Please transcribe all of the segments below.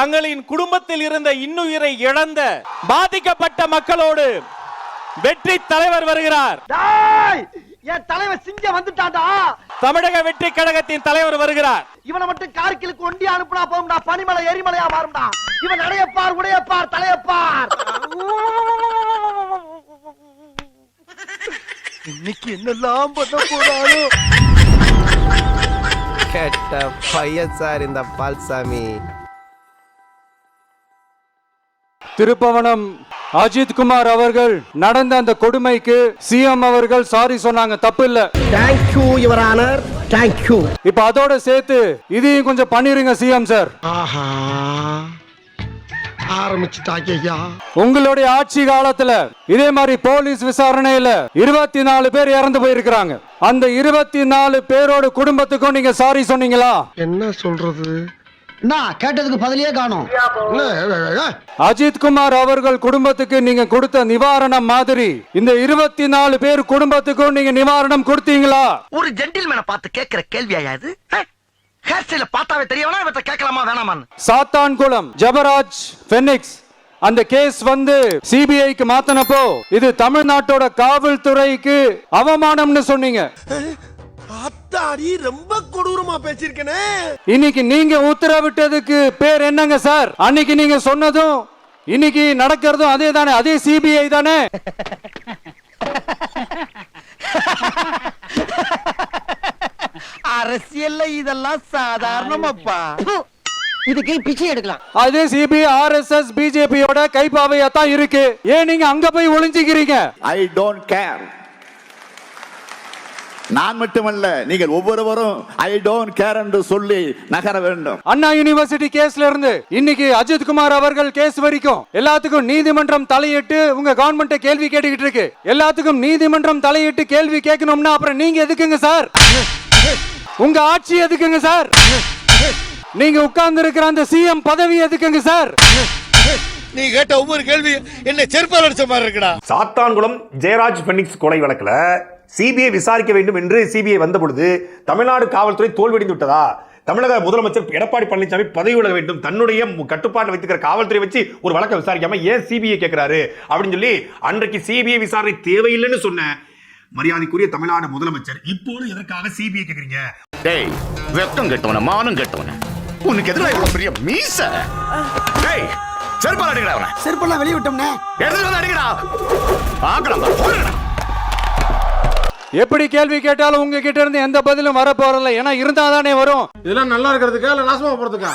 தங்களின் குடும்பத்தில் இருந்த இன்னுயிரை இழந்த பாதிக்கப்பட்ட மக்களோடு வெற்றி தலைவர் வருகிறார். என் தலைவன் சிங்க வந்துட்டான்டா. தமிழக வெற்றி கழகத்தின் தலைவர் வருகிறார். இவனை மட்டும் கார்கிலுக்கு ஒண்டி அனுப்புனா போகும்டா. பனிமலை எரிமலையா மாறும்டா. இவன் நடையப்பார் உடையப்பார் தலையப்பார். இன்னைக்கு என்னெல்லாம் பண்ண போறாரோ கெட்ட பையன் சார் இந்த பால்சாமி. திருப்பவனம். அஜித் குமார் அவர்கள் நடந்த அந்த கொடுமைக்கு சிஎம் அவர்கள் சாரி சொன்னாங்க தப்பு இல்ல தேங்க்யூ யுவர் ஆனர் தேங்க்யூ இப்ப அதோட சேர்த்து இதையும் கொஞ்சம் பண்ணிருங்க சிஎம் சார் ஆஹா. உங்களுடைய ஆட்சி காலத்துல இதே மாதிரி போலீஸ் விசாரணையில இருபத்தி நாலு பேர் இறந்து போயிருக்கிறாங்க. அந்த இருபத்தி நாலு பேரோட குடும்பத்துக்கும் நீங்க சாரி சொன்னீங்களா? என்ன சொல்றது? கேட்டதுக்கு பதிலே காணும். அஜித் குமார் அவர்கள் குடும்பத்துக்கு நீங்க கொடுத்த நிவாரணம் மாதிரி. இந்த இருபத்தி நாலு பேர் குடும்பத்துக்கும் நீங்க நிவாரணம் கொடுத்தீங்களா? ஒரு ஜென்டில்மேனை பார்த்து கேட்கிற கேள்வியா இது? ஹேர் ஸ்டைல பார்த்தாவே தெரியவனா இவற்றை கேட்கலாமா வேணாமான்னு? சாத்தான்குளம் ஜபராஜ் பெனிக்ஸ் அந்த கேஸ் வந்து சிபிஐக்கு மாத்தினப்போ இது தமிழ்நாட்டோட காவல்துறைக்கு அவமானம்னு சொன்னீங்க. அத்தாடி ரொம்ப கொடூரமா பேசிருக்கனே இன்னைக்கு நீங்க உத்தரவிட்டதுக்கு பேர் என்னங்க சார்? அன்னைக்கு நீங்க சொன்னதும் இன்னைக்கு நடக்கிறதும் அதே தானே அதே சிபிஐ தானே? அரசியல்ல இதெல்லாம் சாதாரணமாப்பா. இதுக்கு பிச்சை எடுக்கலாம். அதே சிபிஐ ஆர்எஸ்எஸ் பிஜேபியோட கைப்பாவையா தான் இருக்கு. ஏன் நீங்க அங்க போய் ஒளிஞ்சுக்கிறீங்க? ஐ டோன்ட் கேர் நான் மட்டுமல்ல நீங்கள் ஒவ்வொருவரும் ஐ டோன்ட் கேர் என்று சொல்லி நகர வேண்டும். அண்ணா யூனிவர்சிட்டி கேஸ்ல இருந்து இன்னைக்கு அஜித் குமார் அவர்கள் கேஸ் வரைக்கும் எல்லாத்துக்கும் நீதிமன்றம் தலையிட்டு உங்க கவர்மெண்ட் கேள்வி கேட்டுக்கிட்டு இருக்கு. எல்லாத்துக்கும் நீதிமன்றம் தலையிட்டு கேள்வி கேட்கணும்னா அப்புறம் நீங்க எதுக்குங்க சார்? உங்க ஆட்சி எதுக்குங்க சார்? நீங்க உட்கார்ந்து இருக்கிற அந்த சிஎம் பதவி எதுக்குங்க சார்? நீ கேட்ட ஒவ்வொரு கேள்வி என்ன செருப்பால் அடிச்ச மாதிரி இருக்குடா. சாத்தான்குளம் ஜெயராஜ் பெனிக்ஸ் கொலை வழக்குல சிபிஐ விசாரிக்க வேண்டும் என்று சிபிஐ வந்த பொழுது தமிழ்நாடு காவல்துறை தோல்வியடைந்து விட்டதா? தமிழக முதலமைச்சர் எடப்பாடி பழனிசாமி பதவி விலக வேண்டும் தன்னுடைய கட்டுப்பாட்டில் வைத்திருக்கிற காவல்துறை வச்சு ஒரு வழக்கை விசாரிக்காம ஏன் சிபிஐ கேட்கிறாரு அப்படின்னு சொல்லி அன்றைக்கு சிபிஐ விசாரணை தேவையில்லைன்னு சொன்ன மரியாதைக்குரிய தமிழ்நாடு முதலமைச்சர் இப்போது எதற்காக சிபிஐ கேக்குறீங்க? டேய் வெக்கம் கெட்டவன மானம் கெட்டவன. உனக்கு எதிராக இவ்வளவு பெரிய மீச? டேய் செருப்பால் அடிக்கடா அவனை. செருப்பெல்லாம் வெளியே விட்டோம்னே. எடுத்து வந்து அடிக்கடா? ஆக்கலாம் போடுங்கடா எப்படி கேள்வி கேட்டாலும் உங்க கிட்ட இருந்து எந்த பதிலும் வர போறதில்ல ஏன்னா இருந்தா தானே வரும். இதெல்லாம் நல்லா இருக்கிறதுக்கா இல்ல நாசமா போறதுக்கா?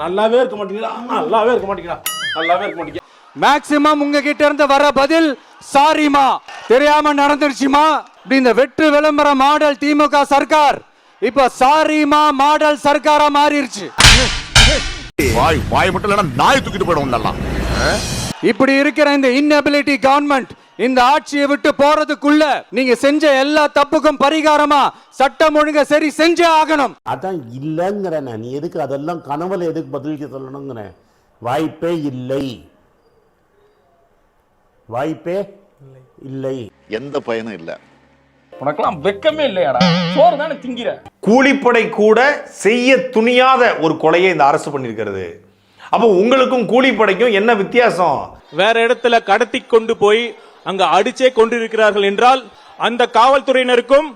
நல்லாவே இருக்க மாட்டீங்களா நல்லாவே இருக்க மாட்டீங்களா நல்லாவே இருக்க மாட்டீங்க மேக்சிமம் உங்க கிட்ட இருந்து வர பதில் சாரிமா தெரியாம நடந்துருச்சுமா இப்படி இந்த வெற்று விளம்பர மாடல் திமுக சர்க்கார். இப்ப சாரிமா மாடல் சர்க்காரா மாறிடுச்சு வாய் வாய் மட்டும் இல்லைன்னா நாய் தூக்கிட்டு போயிடும் இப்படி இருக்கிற இந்த இன்னபிலிட்டி கவர்மெண்ட் இந்த ஆட்சியை விட்டு போறதுக்குள்ள நீங்க செஞ்ச எல்லா தப்புக்கும் பரிகாரமா சட்டம் ஒழுங்க சரி செஞ்சே ஆகணும். அதான் இல்லைங்கிறேன் நீ எதுக்கு அதெல்லாம் கனவுல எதுக்கு பதிலுக்கு சொல்லணுங்கிறேன் வாய்ப்பே இல்லை. வாய்ப்பே இல்லை. எந்த பயனும் இல்லை. உனக்கெல்லாம் வெக்கமே இல்லையாடா? சோறு தானே திங்கிற? கூலிப்படை கூட செய்ய துணியாத ஒரு கொலையை இந்த அரசு பண்ணியிருக்கிறது. அப்போ உங்களுக்கும் கூலிப்படைக்கும் என்ன வித்தியாசம்? வேற இடத்துல கடத்தி கொண்டு போய் அங்கு அடிச்சே கொண்டிருக்கிறார்கள் என்றால் அந்த காவல்துறையினருக்கும்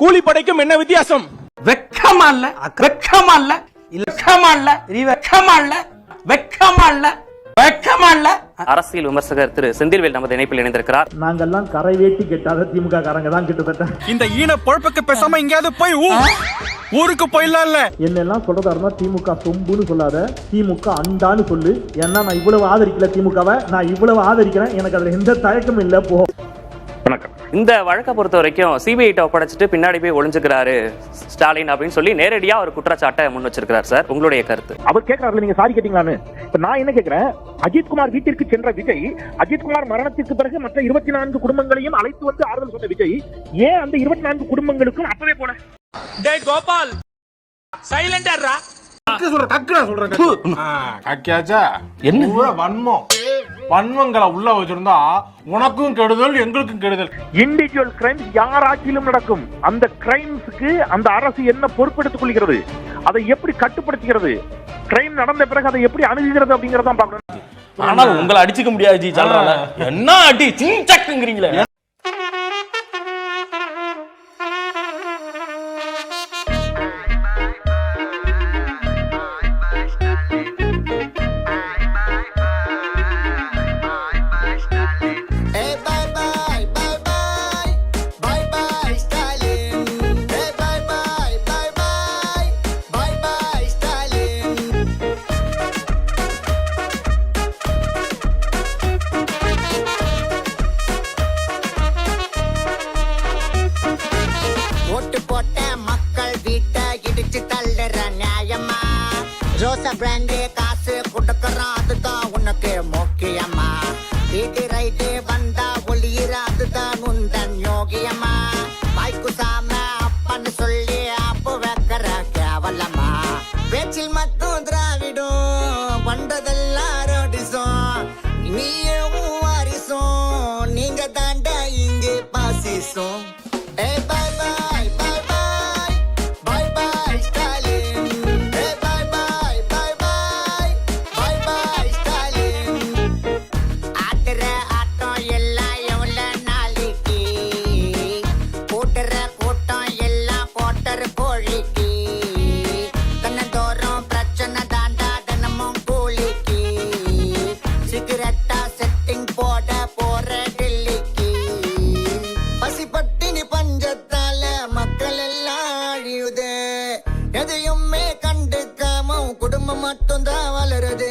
கூலிப்படைக்கும் என்ன வித்தியாசம்? வெக்கமா இல்ல வெக்கமா இல்ல வெக்கமா இல்ல வெக்கமா இல்ல வெக்கமா இல்ல வெக்கமா இல்ல. அரசியல் விமர்சகர் திரு செந்தில்வேல் நமது இணைப்பில் இணைந்திருக்கிறார். நாங்கெல்லாம் கரை வேட்டி கெட்டாத திமுக காரங்க தான் கிட்டத்தட்ட. இந்த ஈன பொழப்புக்கு பேசாம எங்கேயாவது போய் ஊருக்கு போயிடலாம்ல என்னெல்லாம் சொல்றதா இருந்தா திமுக சொம்புன்னு சொல்லாத திமுக அண்டான்னு சொல்லு. ஏன்னா நான் இவ்வளவு ஆதரிக்கல திமுகவை. நான் இவ்வளவு ஆதரிக்கிறேன். எனக்கு அதுல எந்த தயக்கமும் இல்ல போ. இந்த வழக்கை பொறுத்த வரைக்கும் சிபிஐ ஒப்படைச்சிட்டு பின்னாடி போய் ஒளிஞ்சுக்கிறாரு ஸ்டாலின் அப்படின்னு சொல்லி நேரடியா ஒரு குற்றச்சாட்டை முன் வச்சிருக்கிறார் சார். உங்களுடைய கருத்து. அவர் கேட்கறாருல நீங்க சாரி கேட்டீங்களான்னு? இப்ப நான் என்ன கேக்குறேன் அஜித்குமார் வீட்டிற்கு சென்ற விஜய் அஜித்குமார் மரணத்திற்கு பிறகு மற்ற இருபத்தி நான்கு குடும்பங்களையும் அழைத்து வந்து ஆறுதல் சொன்ன விஜய் ஏன் அந்த இருபத்தி நான்கு குடும்பங்களுக்கும் அப்பவே போல? டேய் கோபால்! சைலண்டா சொல்றேன் சொல்றேன் கக்கியாச்சா? என்ன? வன்மம். வன்மங்களை உள்ள வச்சிருந்தா உனக்கும் கெடுதல் எங்களுக்கும் கெடுதல். இண்டிவிஜுவல் கிரைம்ஸ் யார் ஆட்சியிலும் நடக்கும். அந்த கிரைம்ஸ்க்கு அந்த அரசு என்ன பொறுப்பெடுத்துக் கொள்கிறது? அதை எப்படி கட்டுப்படுத்துகிறது? கிரைம் நடந்த பிறகு அதை எப்படி அணுகுகிறது அப்படிங்கறதான் பார்க்கணும். ஆனால் உங்களை அடிச்சுக்க முடியாது ஜி சொல்றாங்க என்ன அடி சிங்சக்குங்கிறீங்களே சிகரெட்டா செட்டிங் போட போற டெல்லிக்கு. பசிப்பட்டினி பஞ்சத்தால மக்கள் எல்லாம் அழியுது. எதையுமே கண்டுக்காம உன் குடும்பம் மட்டும்தான் வளருது.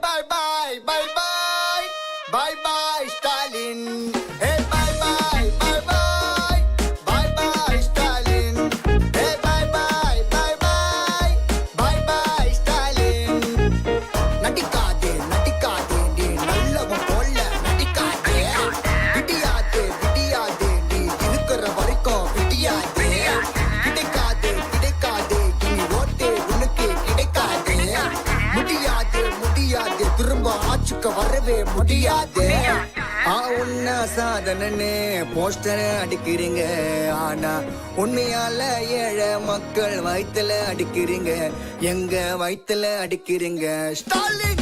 பாய் பாய் பாய் பாய் பாய் பாய் ஸ்டாலின் முடியாது. ஆ சாதனன்னு போஸ்டர் அடிக்கிறீங்க. ஆனா உண்மையால ஏழை மக்கள் வயித்துல அடிக்கிறீங்க. எங்க வயிற்றுல அடிக்கிறீங்க? ஸ்டாலின்!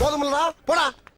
போதுமில்லடா போடா.